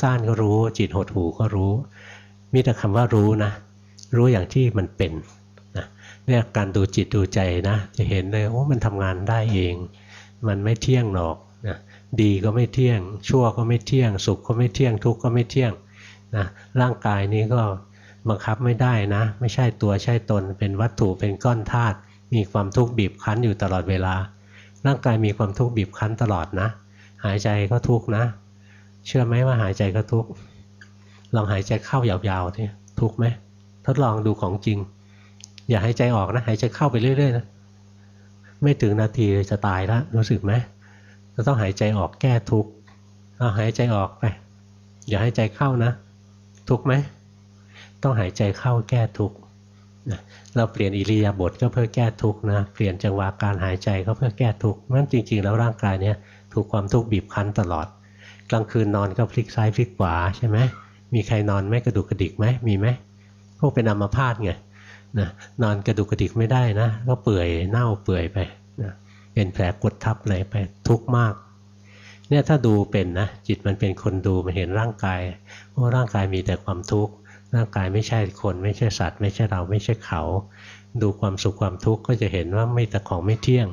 ซ่านก็รู้ จิตหดหูก็รู้ มีแต่คำว่ารู้นะ รู้อย่างที่มันเป็นนะเนี่ยการดูจิตดูใจนะ จะเห็นเลยโอ้มันทำงานได้เอง มันไม่เที่ยงหรอกนะดีก็ไม่เที่ยง ชั่วก็ไม่เที่ยง สุขก็ไม่เที่ยง ทุกข์ก็ไม่เที่ยงนะร่างกายนี้ก็บังคับไม่ได้นะ ไม่ใช่ตัวใช่ตนเป็นวัตถุเป็นก้อนธาตุมีความทุกข์บีบคั้นอยู่ตลอดเวลา ร่างกายมีความทุกข์บีบคั้นตลอดนะ หายใจก็ทุกข์นะ เชื่อไหมว่าหายใจก็ทุกข์ลองหายใจเข้ายาวๆทีทุกข์ไหมทดลองดูของจริง อย่าหายใจออกนะหายใจเข้าไปเรื่อยๆนะไม่ถึงนาทีจะตายแล้วรู้สึกไหมจะต้องหายใจออกแก้ทุกข์เอาหายใจออกไป อย่าให้ใจเข้านะ ทุกข์ไหมต้องหายใจเข้าแก้ทุกข์เราเปลี่ยนอิริยาบถก็เพื่อแก้ทุกข์นะ เปลี่ยนจังหวะการหายใจก็เพื่อแก้ทุกข์นั่นจริงๆ แล้วร่างกายเนี้ยถูกความทุกข์บีบคั้นตลอด กลางคืนนอนก็พลิกซ้ายพลิกขวาใช่ไหมมีใครนอนไม่กระดุกกระดิกไหมมีไหมพวกเป็นอัมพาตไงนะนอนกระดุกกระดิกไม่ได้นะก็เปื่อยเน่าเปื่อยไปนะเป็นแผลกดทับอะไรไปทุกข์มากเนี่ยถ้าดูเป็นนะจิตมันเป็นคนดูมันเห็นร่างกายว่าร่างกายมีแต่ความทุกข์ร่างกายไม่ใช่คนไม่ใช่สัตว์ ไม่ใช่เราไม่ใช่เขา ดูความสุขความทุกข์ก็จะเห็นว่าไม่แต่ของไม่เที่ยง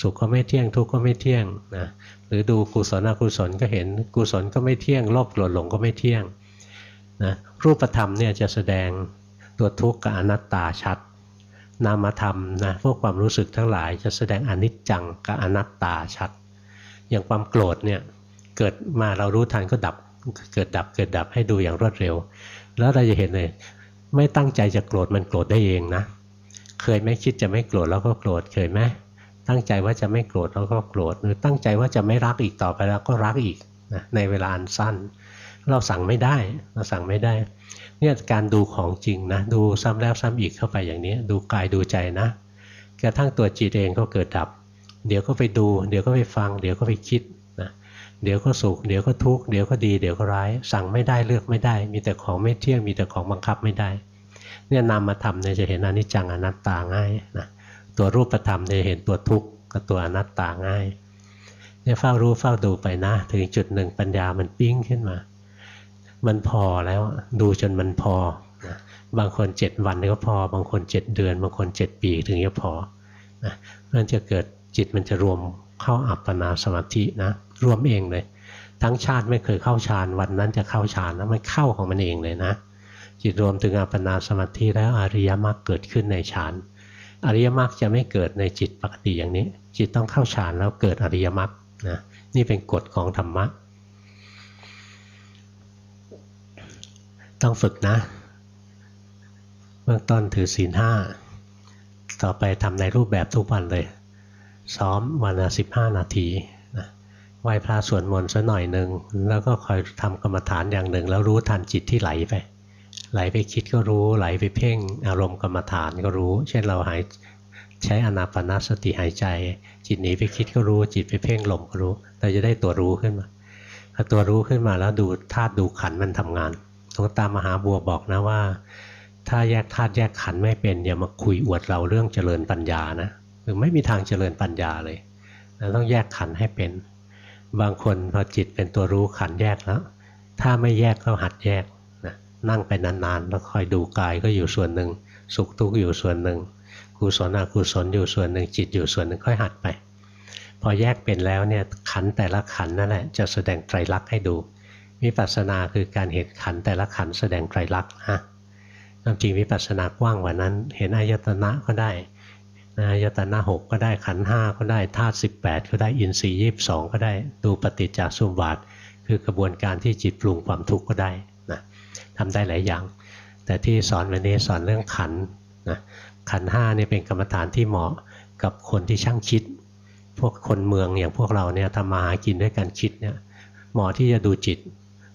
สุขก็ไม่เที่ยงทุกข์ก็ไม่เที่ยงนะหรือดูกุศลอกุศลก็เห็นกุศลก็ไม่เที่ยงโลภโกรธหลงก็ไม่เที่ยงนะรูปธรรมเนี่ยจะแสดงตัวทุกข์กับอนัตตาชัด นามธรรมนะพวกความรู้สึกทั้งหลายจะแสดงอนิจจังกับอนัตตาชัด อย่างความโกรธเนี่ยเกิดมาเรารู้ทันก็ดับเกิดดับเกิดดับให้ดูอย่างรวดเร็ว แล้วเราจะเห็นเลยไม่ตั้งใจจะโกรธมันโกรธได้เองนะ เคยไหม่คิดจะไม่โกรธแล้วก็โกรธเคยไหม ตั้งใจว่าจะไม่โกรธแล้วก็โกรธหรือตั้งใจว่าจะไม่รักอีกต่อไปแล้วก็รักอีกนะในเวลาอันสั้น เราสั่งไม่ได้เราสั่งไม่ได้เนี่ยการดูของจริงนะดูซ้ำแล้วซ้ำอีกเข้าไปอย่างนี้ดูกายดูใจนะกระทั่งตัวจิตเองก็เกิดดับ เดี๋ยวก็ไปดู เดี๋ยวก็ไปฟัง เดี๋ยวก็ไปคิดนะเดี๋ยวก็สุขเดี๋ยวก็ทุกข์เดี๋ยวก็ดีเดี๋ยวก็ร้าย สั่งไม่ได้เลือกไม่ได้ มีแต่ของไม่เที่ยงมีแต่ของบังคับไม่ได้ เนี่ยนามธรรมเนี่ยจะเห็นอนิจจังอนัตตาง่ายนะ ตัวรูปธรรมเนี่ยเห็นตัวทุกข์กับตัวอนัตตาง่ายเนี่ยเฝ้ารู้เฝ้าดูไปนะ ถึงจุดหนึ่งปัญญามันปิ้งขึ้นมา มันพอแล้วดูจนมันพอนะบางคนเจ็ดวันก็พอ บางคนเจ็ดเดือน บางคนเจ็ดปีถึงจะพอนะนั่นจะเกิดจิตมันจะรวมเข้าอัปปนาสมาธินะรวมเองเลย ทั้งชาติไม่เคยเข้าฌานวันนั้นจะเข้าฌานแล้วมันเข้าของมันเองเลยนะ จิตรวมถึงอัปปนาสมาธิแล้วอริยมรรคเกิดขึ้นในฌาน อริยมรรคจะไม่เกิดในจิตปกติอย่างนี้ จิตต้องเข้าฌานแล้วเกิดอริยมรรคนะนี่เป็นกฎของธรรมะ ต้องฝึกนะ เบื้องต้นถือศีลห้าต่อไปทำในรูปแบบทุกวันเลย ซ้อมวันละสิบห้านาทีนะไหว้พระสวดมนต์สักหน่อยหนึ่งแล้วก็คอยทำกรรมฐานอย่างหนึ่ง แล้วรู้ทันจิตที่ไหลไป ไหลไปคิดก็รู้ไหลไปเพ่งอารมณ์กรรมฐานก็รู้ เช่นเราหายใช้อนาปนาสติหายใจ จิตหนีไปคิดก็รู้ จิตไปเพ่งลมก็รู้ เราจะได้ตัวรู้ขึ้นมาพอตัวรู้ขึ้นมาแล้วดูธาตุดูขันมันทำงานหลวงตามหาบัวบอกนะว่า ถ้าแยกธาตุแยกขันไม่เป็นอย่ามาคุยอวดเราเรื่องเจริญปัญญานะหรือไม่มีทางเจริญปัญญาเลยเราต้องแยกขันให้เป็น บางคนพอจิตเป็นตัวรู้ขันแยกแล้ว ถ้าไม่แยกก็หัดแยก นั่งไปนานๆ แล้วคอยดูกายก็อยู่ส่วนหนึ่ง สุขทุกข์อยู่ส่วนหนึ่งกุศลอกุศลอยู่ส่วนหนึ่งจิตอยู่ส่วนหนึ่งค่อยหัดไป พอแยกเป็นแล้วเนี่ยขันแต่ละขันนั่นแหละจะแสดงไตรลักษณ์ให้ดูวิปัสสนาคือการเห็นขันแต่ละขันแสดงไตรลักษณ์ฮะความจริงวิปัสสนากว้างกว่านั้น เห็นอายตนะก็ได้อายตนะหกก็ได้ขันห้าก็ได้ธาตุสิบแปดก็ได้อินทรีย์ยี่สองก็ได้ดูปฏิจจสมุปบาทคือกระบวนการที่จิตปรุงความทุกข์ก็ได้ ทำได้หลายอย่าง แต่ที่สอนวันนี้สอนเรื่องขันนะขันห้านี่เป็นกรรมฐานที่เหมาะกับคนที่ช่างคิด พวกคนเมืองอย่างพวกเราเนี่ยทำมาหากินด้วยการคิดเนี่ยเหมาะที่จะดูจิต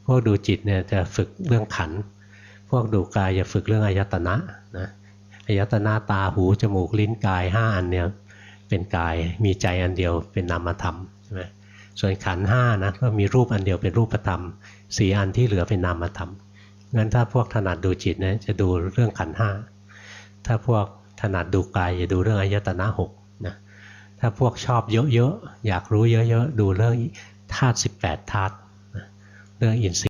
พวกดูจิตเนี่ยจะฝึกเรื่องขัน พวกดูกายจะฝึกเรื่องอายตนะนะอายตนะตาหูจมูกลิ้นกายห้าอันเนี่ยเป็นกายมีใจอันเดียวเป็นนามธรรมใช่ไหมส่วนขันห้านะก็มีรูปอันเดียวเป็นรูปธรรมสี่อันที่เหลือเป็นนามธรรม งั้นถ้าพวกถนัดดูจิตเนี่ยจะดูเรื่องขันห้าถ้าพวกถนัดดูกายจะดูเรื่องอายตนะหกนะถ้าพวกชอบเยอะๆอยากรู้เยอะๆดูเรื่องธาตุสิบแปดธาตุเรื่องอินทรีย์